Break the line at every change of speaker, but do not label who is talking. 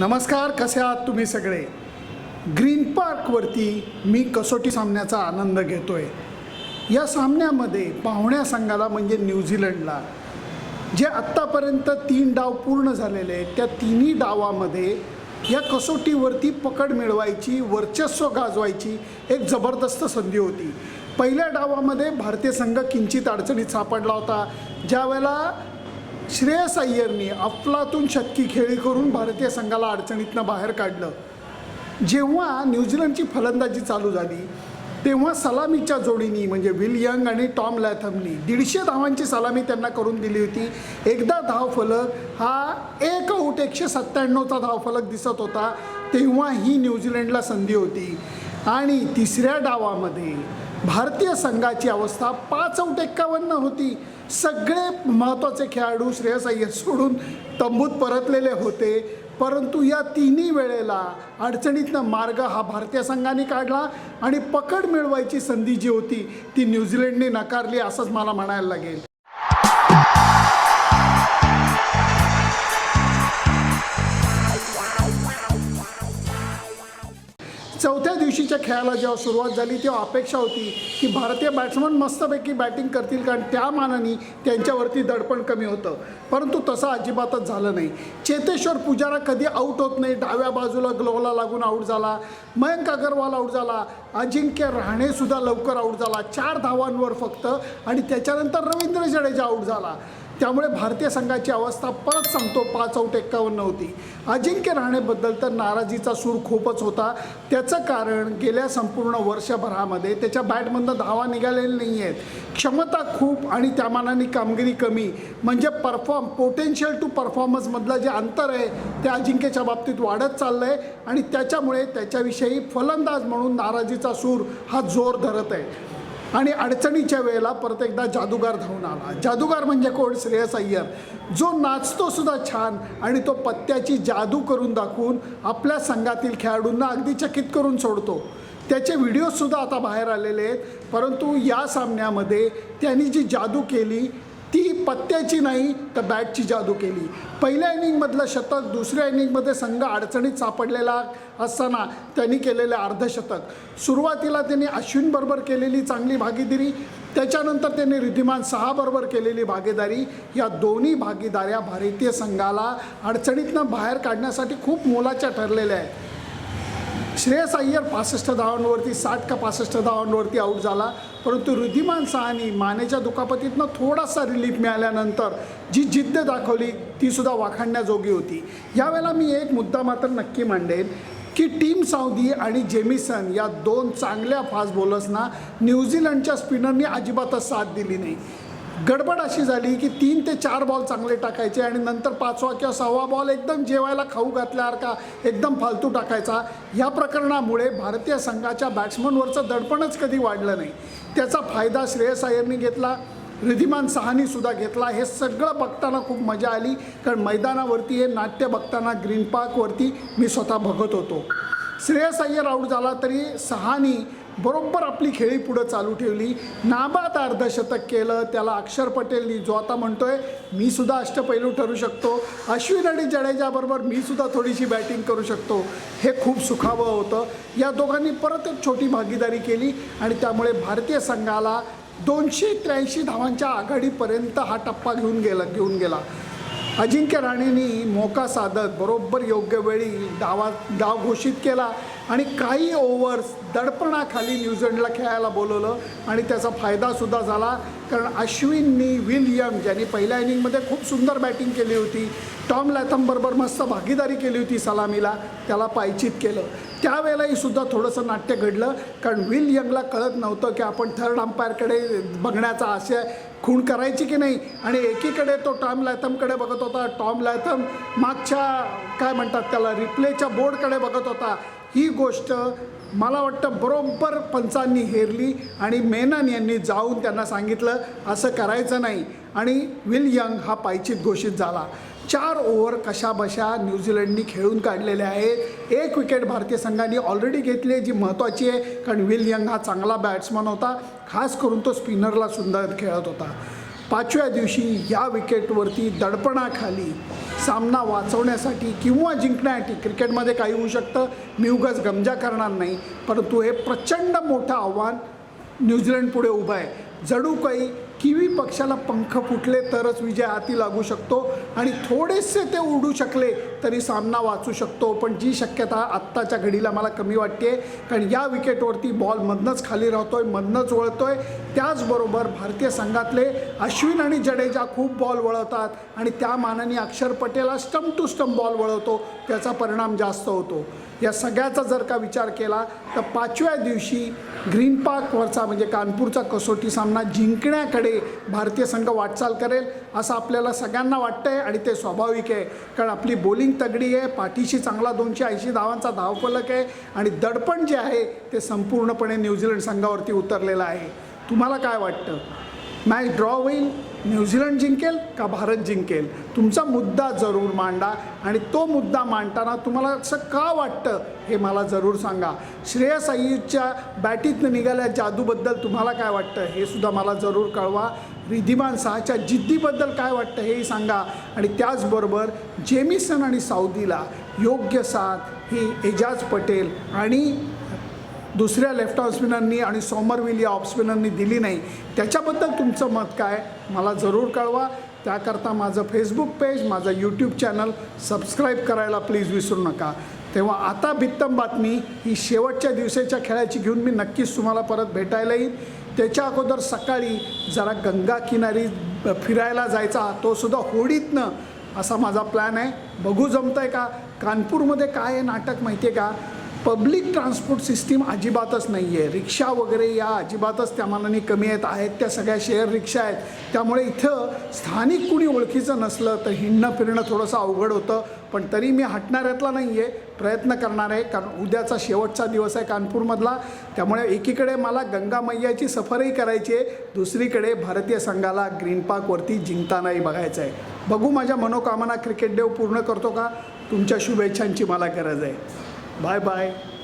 नमस्कार कसे आहात तुम्ही सगळे? ग्रीन पार्कवरती मी कसोटी सामन्याचा आनंद घेतोय. या सामन्यामध्ये पाहुण्या संघाला म्हणजे न्यूझीलंडला जे आत्तापर्यंत तीन डाव पूर्ण झालेले आहेत त्या तिन्ही डावामध्ये या कसोटीवरती पकड मिळवायची वर्चस्व गाजवायची एक जबरदस्त संधी होती. पहिल्या डावामध्ये भारतीय संघ किंचित अडचणीत सापडला होता. ज्यावेळेला श्रेयस अय्यरनी अफलातून शतकी खेळी करून भारतीय संघाला अडचणीतनं बाहेर काढलं. जेव्हा न्यूझीलंडची फलंदाजी चालू झाली तेव्हा सलामीच्या जोडीनी म्हणजे विल यंग आणि टॉम लॅथमनी दीडशे धावांची सलामी त्यांना करून दिली होती. एकदा धावफलक हा एक आऊट एकशे सत्त्याण्णवचा धावफलक दिसत होता तेव्हा ही न्यूझीलंडला संधी होती. आणि तिसऱ्या डावामध्ये भारतीय संघाची अवस्था पाच आऊट एक्कावन्न होती. सगळे महत्त्वाचे खेळाडू श्रेयस अय्यर सोडून तंबूत परतलेले होते. परंतु या तिन्ही वेळेला अडचणीतनं मार्ग हा भारतीय संघाने काढला आणि पकड मिळवायची संधी जी होती ती न्यूझीलंडने नकारली असंच मला म्हणायला लागेल. चौथ्या दिवशीच्या खेळाला जेव्हा सुरुवात झाली तेव्हा अपेक्षा होती की भारतीय बॅट्समन मस्तपैकी बॅटिंग करतील कारण त्या मानाने त्यांच्यावरती दडपण कमी होतं. परंतु तसं अजिबातच झालं नाही. चेतेश्वर पुजारा कधी आऊट होत नाही डाव्या बाजूला ग्लोला लागून आऊट झाला मयंक अगरवाल आऊट झाला अजिंक्य राहणेसुद्धा लवकर आऊट झाला चार धावांवर फक्त आणि त्याच्यानंतर रवींद्र जडेजा आऊट झाला. त्यामुळे भारतीय संघाची अवस्था परत सांगतो पाच आऊट एक्कावन्न होती. अजिंक्य राहणेबद्दल तर नाराजीचा सूर खूपच होता. त्याचं कारण गेल्या संपूर्ण वर्षभरामध्ये त्याच्या बॅटमधनं धावा निघालेल्या नाही आहेत क्षमता खूप आणि त्यामानाने कामगिरी कमी. म्हणजे परफॉर्म पोटेन्शियल टू परफॉर्मन्समधलं जे अंतर आहे ते अजिंक्यच्या बाबतीत वाढत चाललं आहे आणि त्याच्यामुळे त्याच्याविषयी फलंदाज म्हणून नाराजीचा सूर हा जोर धरत आहे. आणि अडचणीच्या वेळेला परत एकदा जादूगार धावून आला. जादूगार म्हणजे कोण? श्रेयस अय्यर. जो नाचतो सुद्धा छान आणि तो पत्त्याची जादू करून दाखवून आपल्या संघातील खेळाडूंना अगदी चकित करून सोडतो. त्याचे व्हिडिओसुद्धा आता बाहेर आलेले आहेत. परंतु या सामन्यामध्ये त्यांनी जी जादू केली ती पत्त्याची नाही तर बॅटची जादू केली. पहिल्या इनिंगमधलं शतक दुसऱ्या इनिंगमध्ये संघ अडचणीत सापडलेला असताना त्यांनी केलेलं अर्धशतक. सुरुवातीला त्यांनी अश्विनबरोबर केलेली चांगली भागीदारी त्याच्यानंतर त्यांनी रिद्धिमान सहाबरोबर केलेली भागीदारी या दोन्ही भागीदाऱ्या भारतीय संघाला अडचणीतनं बाहेर काढण्यासाठी खूप मोलाच्या ठरलेल्या आहेत. श्रेयस अय्यर पासष्ट धावांवरती साठ का पासष्ट धावांवरती आऊट झाला. परंतु ऋद्धिमान सहानी मानेच्या दुखापतीतनं थोडासा रिलीफ मिळाल्यानंतर जी जिद्द दाखवली तीसुद्धा वाखाणण्याजोगी होती. यावेळेला मी एक मुद्दा मात्र नक्की मांडेन की टीम साऊदी आणि जेमिसन या दोन चांगल्या फास्ट बॉलर्सना न्यूझीलंडच्या स्पिनरनी अजिबातच साथ दिली नाही. गडबड अशी झाली की तीन ते चार बॉल चांगले टाकायचे आणि नंतर पाचवा किंवा सहावा बॉल एकदम जेवायला खाऊ घातल्यासारखा एकदम फालतू टाकायचा. या प्रकरणामुळे भारतीय संघाच्या बॅट्समनवरचं दडपणच कधी वाढलं नाही. त्याचा फायदा श्रेयस अय्यरनी घेतला रिधिमान सहानी सुद्धा घेतला. हे सगळं बघताना खूप मजा आली कारण मैदानावरती हे नाट्य बघताना ग्रीन पार्कवरती मी स्वतः बघत होतो. श्रेयस अय्यर आऊट झाला तरी सहानी बरोबर आपली खेळी पुढं चालू ठेवली. नाबाद अर्धशतक केलं त्याला अक्षर पटेलनी जो आता म्हणतोय मी सुद्धा अष्टपैलू ठरू शकतो. अश्विन आणि जडेजाबरोबर मी सुद्धा थोडीशी बॅटिंग करू शकतो. हे खूप सुखावं होतं. या दोघांनी परत एक छोटी भागीदारी केली आणि त्यामुळे भारतीय संघाला दोनशे त्र्याऐंशी धावांच्या आघाडीपर्यंत हा टप्पा घेऊन गेला घेऊन गेला. अजिंक्य राणेंनी मोका साधत बरोबर योग्य वेळी डावा डाव घोषित केला आणि काही ओव्हर्स दडपणाखाली न्यूझीलंडला खेळायला बोलवलं आणि त्याचा फायदासुद्धा झाला. कारण अश्विननी विलियम ज्यांनी पहिल्या इनिंगमध्ये खूप सुंदर बॅटिंग केली होती टॉम लॅथमबरोबर मस्त भागीदारी केली होती सलामीला त्याला पायचित केलं. त्यावेळेलाही सुद्धा थोडंसं नाट्य घडलं. कारण विल यंगला कळत नव्हतं की आपण थर्ड अंपायरकडे बघण्याचा आशय खूण करायची की नाही. आणि एकीकडे तो टॉम लॅथमकडे बघत होता. टॉम लॅथम मागच्या काय म्हणतात त्याला रिप्लेच्या बोर्डकडे बघत होता. ही गोष्ट मला वाटतं बरोबर पंचांनी हेरली आणि मेनन यांनी जाऊन त्यांना सांगितलं असं करायचं नाही. आणि विल यंग हा पायचित घोषित झाला. चार ओव्हर कशा बशा न्यूझीलंडनी खेळून काढलेले आहेत एक विकेट भारतीय संघाने ऑलरेडी घेतली आहे जी महत्त्वाची आहे कारण विल यंग हा चांगला बॅट्समन होता. खास करून तो स्पिनरला सुंदर खेळत होता. पाचव्या दिवशी या विकेटवरती दडपणाखाली सामना वाचवण्यासाठी किंवा जिंकण्यासाठी क्रिकेटमध्ये काही होऊ शकतं. मी उगाच गमजा करणार नाही. परंतु हे प्रचंड मोठं आव्हान न्यूझीलंड पुढे उभं आहे. जडू काही किवी पक्षाला पंख फुटले तरच विजय हाती लागू शकतो आणि थोडेसे ते उडू शकले तरी सामना वाचू शकतो पण जी शक्यता आत्ताच्या घडीला मला कमी वाटते कारण या विकेटवरती बॉल मधनंच खाली राहतोय मधनंच वळतोय. त्याचबरोबर भारतीय संघातले अश्विन आणि जडेजा खूप बॉल वळवतात आणि त्या मानाने अक्षर पटेला स्टंप टू स्टंप बॉल वळवतो त्याचा परिणाम जास्त होतो. या सगळ्याचा जर का विचार केला तर पाचव्या दिवशी ग्रीन पार्कवरचा म्हणजे कानपूरचा कसोटी सामना जिंकण्याकडे भारतीय संघ वाटचाल करेल असं आपल्याला सगळ्यांना वाटतंय आणि ते स्वाभाविक आहे. कारण आपली बोली फिल्डिंग तगडी आहे पाठीशी चांगला दोनशे ऐंशी धावांचा धावफलक आहे आणि दडपण जे आहे ते संपूर्णपणे न्यूझीलंड संघावरती उतरलेलं आहे. तुम्हाला काय वाटतं? मॅच ड्रॉ होईल? न्यूझीलंड जिंकेल का भारत जिंकेल? तुमचा मुद्दा जरूर मांडा आणि तो मुद्दा मांडताना तुम्हाला असं का वाटतं हे मला जरूर सांगा. श्रेयस अय्यूरच्या बॅटीतनं निघाल्या जादूबद्दल तुम्हाला काय वाटतं? हे सुद्धा मला जरूर कळवा. रिधिमान सहाच्या जिद्दीबद्दल काय वाटतं हेही सांगा. आणि त्याचबरोबर जेमिसन आणि साऊदीला योग्य साथ ही एजाज पटेल आणि दुसऱ्या लेफ्ट ऑफ स्पिनरनी आणि सॉमरविल या ऑफ स्पिनरनी दिली नाही. त्याच्याबद्दल तुमचं मत काय? मला जरूर कळवा. त्याकरता माझं फेसबुक पेज माझं यूट्यूब चॅनल सबस्क्राईब करायला प्लीज विसरू नका. तेव्हा आता भित्तम बातमी ही शेवटच्या दिवसाच्या खेळाची घेऊन मी नक्कीच तुम्हाला परत भेटायला येईल त्याच्या अगोदर सकाळी जरा गंगा किनारी फिरायला जायचा तो सुद्धा होडीतनं असा माझा प्लॅन आहे. बघू जमतं आहे का? कानपूरमध्ये काय आहे नाटक माहिती आहे का? पब्लिक ट्रान्सपोर्ट सिस्टीम अजिबातच नाही आहे रिक्षा वगैरे या अजिबातच त्या मानाने कमी आहेत आहेत त्या सगळ्या शेअर रिक्षा आहेत. त्यामुळे इथं स्थानिक कुणी ओळखीचं नसलं तर हिंडणं फिरणं थोडंसं अवघड होतं. पण तरी मी हटणाऱ्यातला नाही आहे प्रयत्न करणार आहे. कारण उद्याचा शेवटचा दिवस आहे कानपूरमधला. त्यामुळे एकीकडे मला गंगा मैयाची सफरही करायची आहे. दुसरीकडे भारतीय संघाला ग्रीन पार्कवरती जिंकतानाही बघायचं आहे. बघू माझ्या मनोकामना क्रिकेट देव पूर्ण करतो का? तुमच्या शुभेच्छांची मला गरज आहे. Bye-bye.